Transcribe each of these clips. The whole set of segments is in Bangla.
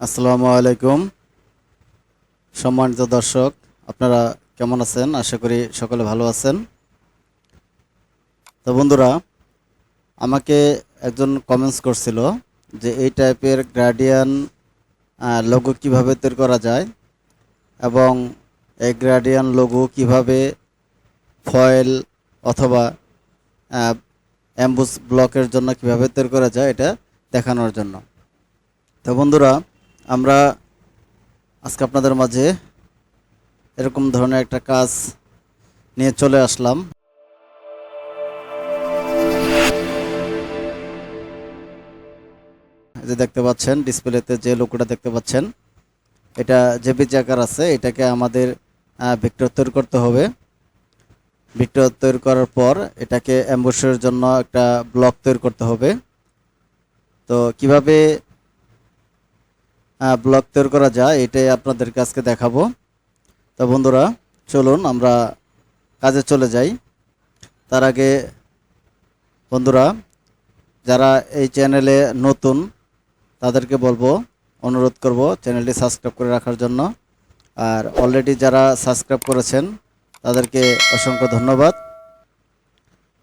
আসসালামু আলাইকুম। সম্মানিত দর্শক, আপনারা কেমন আছেন? আশা করি সকলে ভালো আছেন। তো বন্ধুরা, আমাকে একজন কমেন্টস করছিল যে এই টাইপের গ্রাডিয়ান লোগো কীভাবে তৈরি করা যায় এবং এই গ্রাডিয়ান লোগো কীভাবে ফয়েল অথবা অ্যাম্বুস ব্লকের জন্য কীভাবে তৈরি করা যায় এটা দেখানোর জন্য। তো বন্ধুরা আমরা আজকে আপনাদের মাঝে এরকম ধরনের একটা কাজ নিয়ে চলে আসলাম। যে দেখতে পাচ্ছেন, ডিসপ্লেতে যে লোকটা দেখতে পাচ্ছেন, এটা যে বিজি আকার আছে, এটাকে আমাদের ভিক্টর তৈরি করতে হবে। ভিক্টর তৈরি করার পর এটাকে অ্যাম্বুসের জন্য একটা ব্লক তৈরি করতে হবে। তো কীভাবে ব্লগ তৈরি করা যায়, এটাই আপনাদেরকে আজকে দেখাবো। তো বন্ধুরা, চলুন আমরা কাজে চলে যাই। তার আগে বন্ধুরা, যারা এই চ্যানেলে নতুন, তাদেরকে বলব, অনুরোধ করব চ্যানেলটি সাবস্ক্রাইব করে রাখার জন্য। আর অলরেডি যারা সাবস্ক্রাইব করেছেন, তাদেরকে অসংখ্য ধন্যবাদ।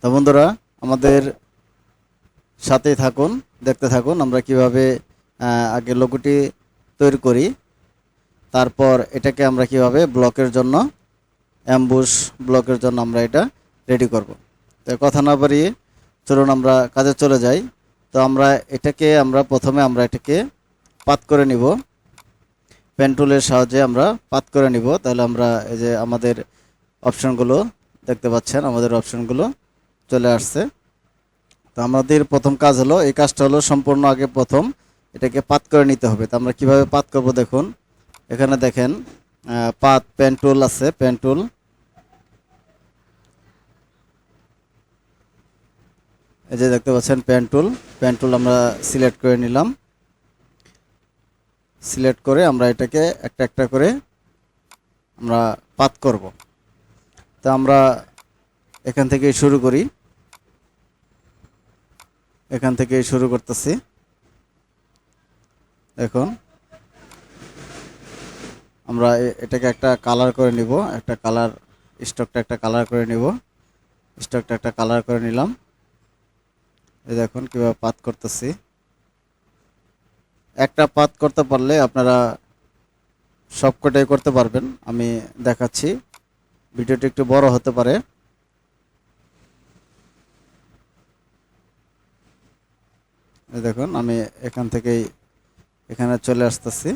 তো বন্ধুরা, আমাদের সাথেই থাকুন, দেখতে থাকুন, আমরা কীভাবে আগে লোগোটি তৈরি করি। তারপর এটাকে আমরা কীভাবে? ব্লকের জন্য, অ্যাম্বুশ ব্লকের জন্য আমরা এটা রেডি করব। তো কথা না বাড়িয়ে চলুন আমরা কাজে চলে যাই। তো আমরা এটাকে আমরা প্রথমে আমরা এটাকে পাত করে নিব। পেন্টুলের সাহায্যে আমরা পাত করে নিব। তাহলে আমরা এই যে আমাদের অপশনগুলো দেখতে পাচ্ছেন, আমাদের অপশনগুলো চলে আসছে। তো আমাদের প্রথম কাজ হলো, এই কাজটা হলো সম্পূর্ণ আগে প্রথম এটাকে পাত করে নিতে হবে। তো আমরা কীভাবে পাত করব দেখুন। এখানে দেখেন পাত পেন টুল আছে পেন টুল এই যে দেখতে পাচ্ছেন পেন টুল পেন টুল আমরা সিলেক্ট করে নিলাম। সিলেক্ট করে আমরা এটাকে একটা একটা করে আমরা পাত করব। তো আমরা এখান থেকে শুরু করি। এখান থেকে শুরু করতেছি। দেখুন আমরা এটাকে একটা কালার করে নিব। একটা কালার স্টকটা একটা কালার করে নিব। স্টকটা একটা কালার করে নিলাম। এই দেখুন কীভাবে পাত করতেছি। একটা পাত করতে পারলে আপনারা সবকটাই করতে পারবেন। আমি দেখাচ্ছি। ভিডিওটি একটু বড় হতে পারে। দেখুন, আমি এখান থেকেই এখানে চলে আসতেছি।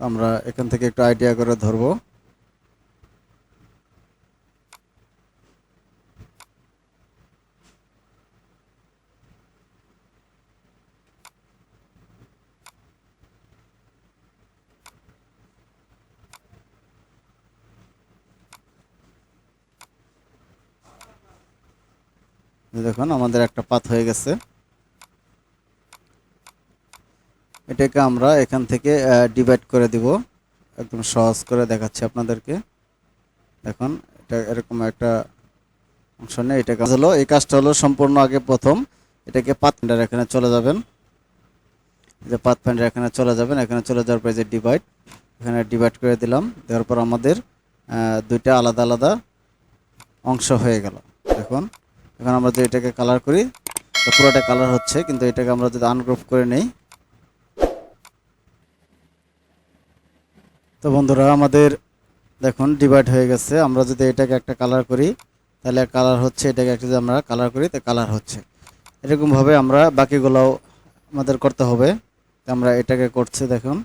আমরা এখান থেকে একটু আইডিয়া করে ধরবো। দেখুন, আমাদের একটা পাত হয়ে গেছে। এটাকে আমরা এখান থেকে ডিভাইড করে দিব। একদম সহজ করে দেখাচ্ছি আপনাদেরকে। দেখুন, এটা এরকম একটা অংশ নেই এটা কাজ হলো, এই কাজটা হলো সম্পূর্ণ আগে প্রথম। এটাকে পাত ফ্যান্ডার এখানে চলে যাবেন। যে পাত ফ্যান্ডার এখানে চলে যাবেন, এখানে চলে যাওয়ার পরে যে ডিভাইড এখানে ডিভাইড করে দিলাম। দেওয়ার পর আমাদের দুইটা আলাদা আলাদা অংশ হয়ে গেল। দেখুন এখন আমরা যদি এটাকে কালার করি, তো পুরোটা কালার হচ্ছে, কিন্তু এটাকে আমরা যদি আনগ্রুপ করে নেই। তো বন্ধুরা, আমাদের দেখুন ডিভাইড হয়ে গেছে। আমরা যদি এটাকে একটা কালার করি, তাহলে কালার হচ্ছে, এটাকে একটা যদি আমরা কালার করি, তো কালার হচ্ছে। এরকমভাবে আমরা বাকিগুলোও আমাদের করতে হবে। আমরা এটাকে করছি, দেখুন।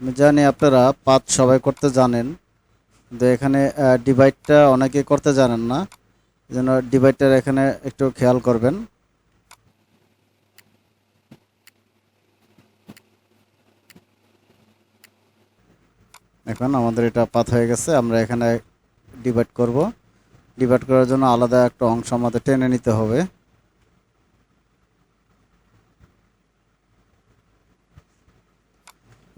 আমি জানি আপনারা পাত সবাই করতে জানেন, কিন্তু এখানে ডিভাইডটা অনেকে করতে জানেন না। জন্য ডিভাইডটার এখানে একটু খেয়াল করবেন। এখন আমাদের এটা পাত হয়ে গেছে, আমরা এখানে ডিভাইড করব। ডিভাইড করার জন্য আলাদা একটা অংশ আমাদের টেনে নিতে হবে।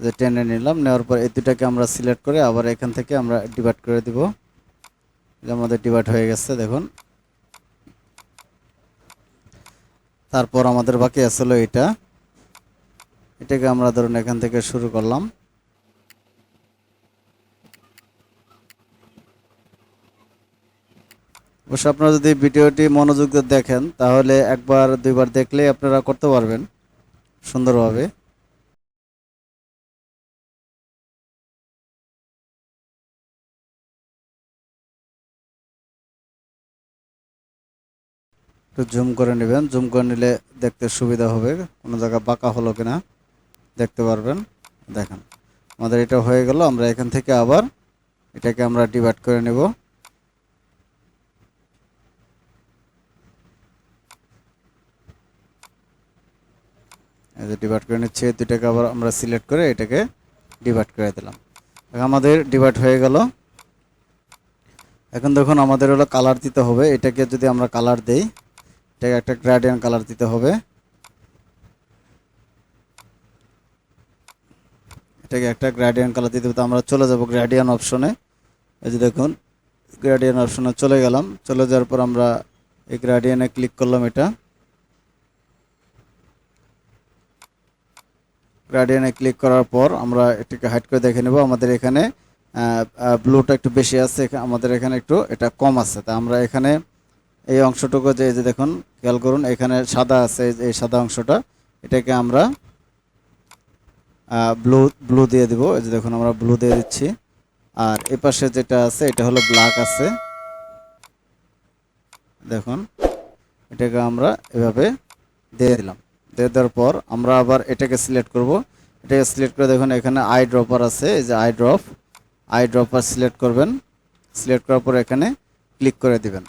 যে টেনে নিলাম, নেওয়ার পর এই দুটাকে আমরা সিলেক্ট করে আবার এখান থেকে আমরা ডিভাইড করে দিব। আমাদের ডিভাইড হয়ে গেছে, দেখুন। তারপর আমাদের বাকি আসলে এটা এটাকে আমরা ধরুন এখান থেকে শুরু করলাম। অবশ্য আপনারা যদি ভিডিওটি মনোযোগ দিয়ে দেখেন, তাহলে একবার, দুইবার দেখলেই আপনারা করতে পারবেন সুন্দরভাবে। একটু জুম করে নেবেন। জুম করে নিলে দেখতে সুবিধা হবে। কোনো জায়গা বাঁকা হলো কিনা দেখতে পারবেন। দেখেন, আমাদের এটা হয়ে গেল। আমরা এখান থেকে আবার এটাকে আমরা ডিভাইড করে নেব। ডিভাইড করে নিচ্ছি দুটাকে আবার আমরা সিলেক্ট করে এটাকে ডিভাইড করে দিলাম। আমাদের ডিভাইড হয়ে গেল। এখন দেখুন, আমাদের হলো কালার দিতে হবে। এটাকে যদি আমরা কালার দেই এটাকে একটা গ্রাডিয়ান কালার দিতে হবে। এটাকে একটা গ্রাডিয়ান কালার দিতে হবে। তো আমরা চলে যাব গ্রাডিয়ান অপশনে এই যে দেখুন গ্রাডিয়ান অপশনে চলে গেলাম। চলে যাওয়ার পর আমরা এই গ্রাডিয়ানে ক্লিক করলাম এটা। গ্রাডিয়ানে ক্লিক করার পর আমরা এটাকে হাইড করে দেখে নেব। আমাদের এখানে ব্লুটা একটু বেশি আছে। আমাদের এখানে একটু এটা কম আছে। তা আমরা এখানে এই অংশটুকু যে এই যে দেখুন, খেয়াল করুন, এখানে সাদা আছে এই সাদা অংশটা। এটাকে আমরা ব্লু ব্লু দিয়ে দিব। এই যে দেখুন, আমরা ব্লু দিয়ে দিচ্ছি। আর এ পাশে যেটা আছে, এটা হলো ব্ল্যাক আছে। দেখুন, এটাকে আমরা এভাবে দিয়ে দিলাম। দিয়ে দেওয়ার পর আমরা আবার এটাকে সিলেক্ট করব। এটাকে সিলেক্ট করে দেখুন, এখানে আই ড্রপার আছে। এই যে eye drop eye dropper select করবেন। সিলেক্ট করার পর এখানে ক্লিক করে দিবেন।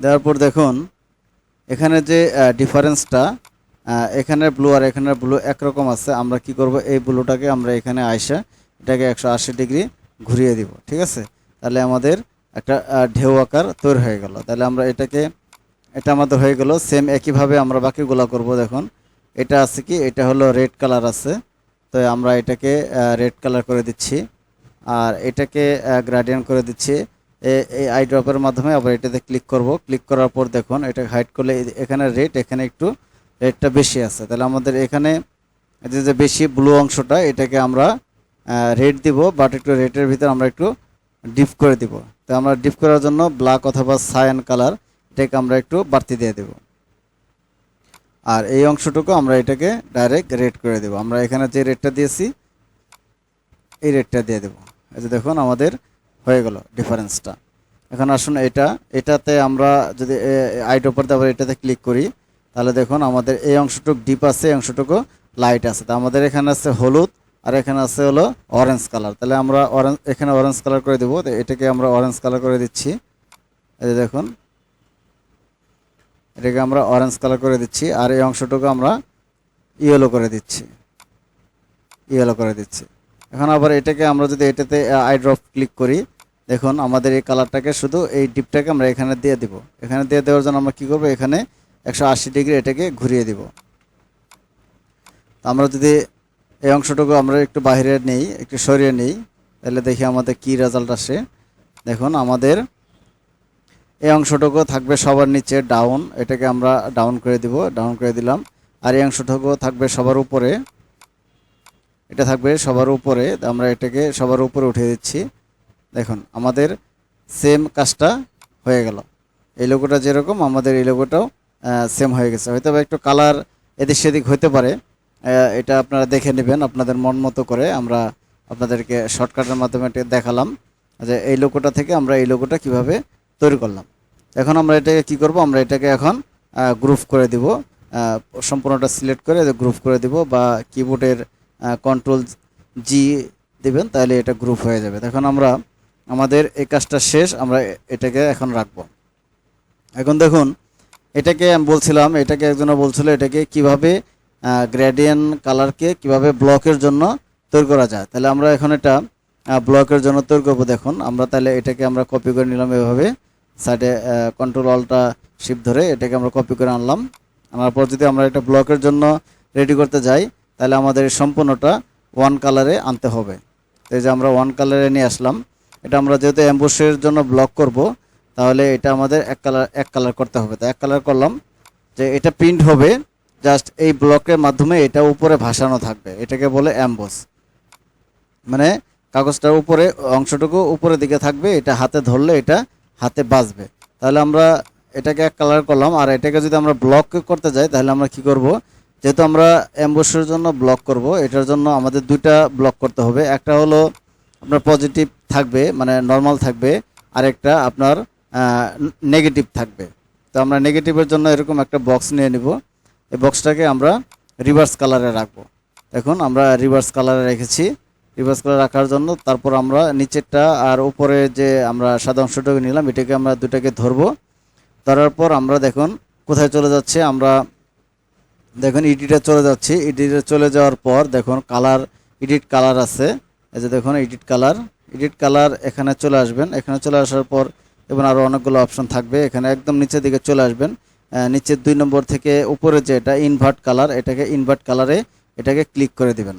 দেওয়ার পর দেখুন, এখানে যে ডিফারেন্সটা এখানে ব্লু আর এখানে ব্লু একরকম আছে, আমরা কি করব, এই ব্লুটাকে আমরা এখানে আইসা এটাকে একশো আশি ডিগ্রি ঘুরিয়ে দিব, ঠিক আছে? তাহলে আমাদের একটা ঢেউ আকার তৈরি হয়ে গেল। তাহলে আমরা এটাকে, এটা আমাদের হয়ে গেল সেম একইভাবে আমরা বাকিগুলো করব, দেখুন। এটা আছে কি, এটা হলো রেড কালার আছে, তো আমরা এটাকে রেড কালার করে দিচ্ছি। আর এটাকে গ্রাডিয়ান করে দিচ্ছি। এই আই ড্রপের মাধ্যমে আবার এটাতে ক্লিক করব। ক্লিক করার পর দেখুন, এটা হাইড করলে এখানে রেট এখানে একটু রেটটা বেশি আছে। তাহলে আমাদের এখানে যে যে বেশি ব্লু অংশটা, এটাকে আমরা রেড দিব বাট একটু রেটের ভিতর আমরা একটু ডিপ করে দিব। তো আমরা ডিপ করার জন্য ব্ল্যাক অথবা সায়ান কালার এটাকে আমরা একটু বাড়তি দিয়ে দেব। আর এই অংশটুকু আমরা এটাকে ডাইরেক্ট রেড করে দেব। আমরা এখানে যে রেটটা দিয়েছি, এই রেটটা দিয়ে দেব। এই যে দেখুন, আমাদের হয়ে গেল ডিফারেন্সটা। এখন আসুন এটা, এটাতে আমরা যদি আইডোপার আবার এটাতে ক্লিক করি, তাহলে দেখুন আমাদের এই অংশটুকু ডিপ আছে, এই অংশটুকু লাইট আছে। তা আমাদের এখানে আছে হলুদ, আর এখানে আছে হলো অরেঞ্জ কালার তাহলে আমরা অরেঞ্জ এখানে অরেঞ্জ কালার করে দেবো এটাকে আমরা অরেঞ্জ কালার করে দিচ্ছি। এই যে দেখুন, এটাকে আমরা অরেঞ্জ কালার করে দিচ্ছি, আর এই অংশটুকু আমরা ইয়েলো করে দিচ্ছি। ইয়েলো করে দিচ্ছি। এখন আবার এটাকে আমরা যদি এটাতে আই ড্রপ ক্লিক করি দেখুন, আমাদের এই কালারটাকে শুধু এই ডিপটাকে আমরা এখানে দিয়ে দিব। এখানে দিয়ে দেওয়ার জন্য আমরা কী করব? এখানে একশো আশি ডিগ্রি এটাকে ঘুরিয়ে দিব। আমরা যদি এই অংশটুকু আমরা একটু বাইরে নেই, একটু সরিয়ে নেই, তাহলে দেখি আমাদের কি রেজাল্ট আসে। দেখুন, আমাদের এই অংশটুকু থাকবে সবার নিচে ডাউন এটাকে আমরা ডাউন করে দিব ডাউন করে দিলাম। আর এই অংশটুকু থাকবে সবার উপরে, এটা থাকবে সবার উপরে, আমরা এটাকে সবার উপরে উঠিয়ে দিচ্ছি। দেখুন, আমাদের সেম কাজটা হয়ে গেল। এই লোগোটা যেরকম, আমাদের এই লোগোটাও সেম হয়ে গেছে। হয়তো একটু কালার এদিক সেদিক হতে পারে। এটা আপনারা দেখে নেবেন, আপনাদের মন মতো করে আমরা আপনাদেরকে শর্টকাটের মাধ্যমে এটা দেখালাম যে এই লোগোটা থেকে আমরা এই লোগোটা কীভাবে তৈরি করলাম। এখন আমরা এটাকে কি করব? আমরা এটাকে এখন গ্রুপ করে দিব। সম্পূর্ণটা সিলেক্ট করে গ্রুপ করে দিব বা কিবোর্ডের কন্ট্রোল জি দিবেন, তাহলে এটা গ্রুপ হয়ে যাবে। এখন আমরা আমাদের এই কাজটা শেষ, আমরা এটাকে এখন রাখব। এখন দেখুন, এটাকে আমি বলছিলাম, এটাকে একজনে বলছিল এটাকে কীভাবে গ্রেডিয়েন্ট কালারকে কীভাবে ব্লকের জন্য তৈরি করা যায়। তাহলে আমরা এখন এটা ব্লকের জন্য তৈরি করব। দেখুন, আমরা তাহলে এটাকে আমরা কপি করে নিলাম এভাবে। সাইডে কন্ট্রোল অলটা শিপ ধরে এটাকে আমরা কপি করে আনলাম। আনার পর যদি আমরা এটা ব্লকের জন্য রেডি করতে যাই, তাহলে আমাদের সম্পূর্ণটা ওয়ান কালারে আনতে হবে। এই যে আমরা ওয়ান কালারে নিয়ে আসলাম। এটা আমরা যেহেতু অ্যাম্বুসের জন্য ব্লক করব, তাহলে এটা আমাদের এক কালার এক কালার করতে হবে। তো এক কালার করলাম যে এটা প্রিন্ট হবে জাস্ট এই ব্লকের মাধ্যমে এটা উপরে ভাসানো থাকবে। এটাকে বলে অ্যাম্বস মানে কাগজটার উপরে, অংশটুকু উপরের দিকে থাকবে, এটা হাতে ধরলে এটা হাতে বাঁচবে। তাহলে আমরা এটাকে এক কালার করলাম, আর এটাকে যদি আমরা ব্লক করতে যাই, তাহলে আমরা কি করব? যেহেতু আমরা অ্যাম্বুসের জন্য ব্লক করব, এটার জন্য আমাদের দুইটা ব্লক করতে হবে। একটা হলো আপনার পজিটিভ থাকবে মানে নর্মাল থাকবে, আরেকটা আপনার নেগেটিভ থাকবে। তো আমরা নেগেটিভের জন্য এরকম একটা বক্স নিয়ে নিব। এই বক্সটাকে আমরা রিভার্স কালারে রাখব। দেখুন, আমরা রিভার্স কালারে রেখেছি। রিভার্স কালার রাখার জন্য তারপর আমরা নিচেরটা আর উপরে যে আমরা সাদা অংশটাকে নিলাম, এটাকে আমরা দুটাকে ধরবো। ধরার পর আমরা দেখুন, কোথায় চলে যাচ্ছে, আমরা দেখুন ইডিটে চলে যাচ্ছি। ইডিটে চলে যাওয়ার পর দেখুন কালার এডিট কালার আছে। এই যে দেখুন, এডিট কালার। এডিট কালার এখানে চলে আসবেন। এখানে চলে আসার পর এবং আরও অনেকগুলো অপশন থাকবে। এখানে একদম নিচের দিকে চলে আসবেন। নিচের দুই নম্বর থেকে উপরে যে এটা ইনভার্ট কালার এটাকে ইনভার্ট কালারে এটাকে ক্লিক করে দিবেন।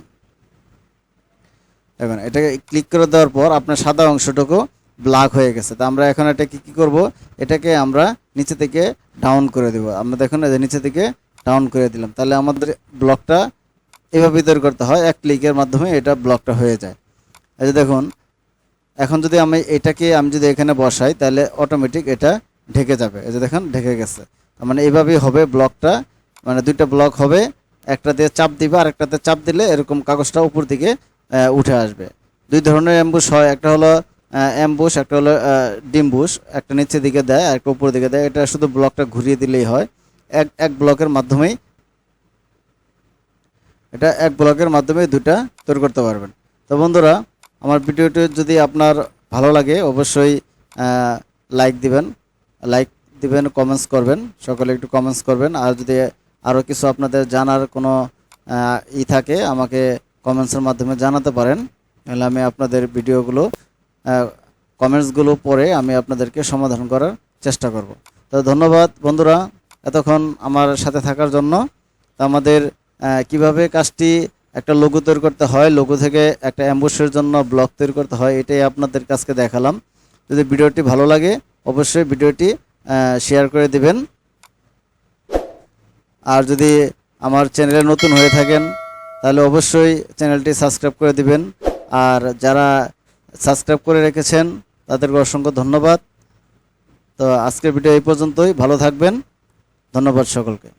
দেখুন, এটাকে ক্লিক করে দেওয়ার পর আপনার সাদা অংশটুকু ব্ল্যাক হয়ে গেছে। তো আমরা এখন এটাকে কী করব? এটাকে আমরা নিচে থেকে ডাউন করে দেব। আমরা দেখুন নিচে থেকে ডাউন করে দিলাম। তাহলে আমাদের ব্লকটা এভাবে তৈরি করতে হয়। এক ক্লিকের মাধ্যমে এটা ব্লকটা হয়ে যায়। এই যে দেখুন, এখন যদি আমি এটাকে আমি যদি এখানে বসাই, তাহলে অটোমেটিক এটা ঢেকে যাবে। এই যে দেখুন, ঢেকে গেছে। মানে এইভাবেই হবে ব্লকটা। মানে দুইটা ব্লক হবে একটা দিয়ে চাপ দিবে আর একটাতে চাপ দিলে এরকম কাগজটা উপর দিকে উঠে আসবে। দুই ধরনের অ্যাম্বুশ হয়। একটা হলো অ্যাম্বুশ একটা হলো ডিম্বুশ একটা নিচের দিকে দেয় আর একটা উপর দিকে দেয়। এটা শুধু ব্লকটা ঘুরিয়ে দিলেই হয়। এক এক ব্লকের মাধ্যমেই, এটা এক ব্লকের মাধ্যমে দুটা তৈরি করতে পারবেন। তো বন্ধুরা আমার ভিডিওটি যদি আপনার ভালো লাগে, অবশ্যই লাইক দিবেন লাইক দিবেন কমেন্টস করবেন, সকলে একটু কমেন্টস করবেন। আর যদি আরও কিছু আপনাদের জানার কোনো ই থাকে, আমাকে কমেন্টসের মাধ্যমে জানাতে পারেন, তাহলে আমি আপনাদের ভিডিওগুলো কমেন্টসগুলো পড়ে আমি আপনাদেরকে সমাধান করার চেষ্টা করব। তো ধন্যবাদ বন্ধুরা এতক্ষণ আমার সাথে থাকার জন্য। আমাদের কীভাবে কাজটি একটা লোগো তৈরি করতে হয় লোগো থেকে একটা অ্যাম্বুসের জন্য ব্লগ তৈরি করতে হয়, এটাই আপনাদের কাছকে দেখালাম। যদি ভিডিওটি ভালো লাগে, অবশ্যই ভিডিওটি শেয়ার করে দিবেন। আর যদি আমার চ্যানেলে নতুন হয়ে থাকেন, তাহলে অবশ্যই চ্যানেলটি সাবস্ক্রাইব করে দিবেন। আর যারা সাবস্ক্রাইব করে রেখেছেন, তাদেরকে অসংখ্য ধন্যবাদ। তো আজকের ভিডিও এই পর্যন্তই, ভালো থাকবেন। ধন্যবাদ সকলকে।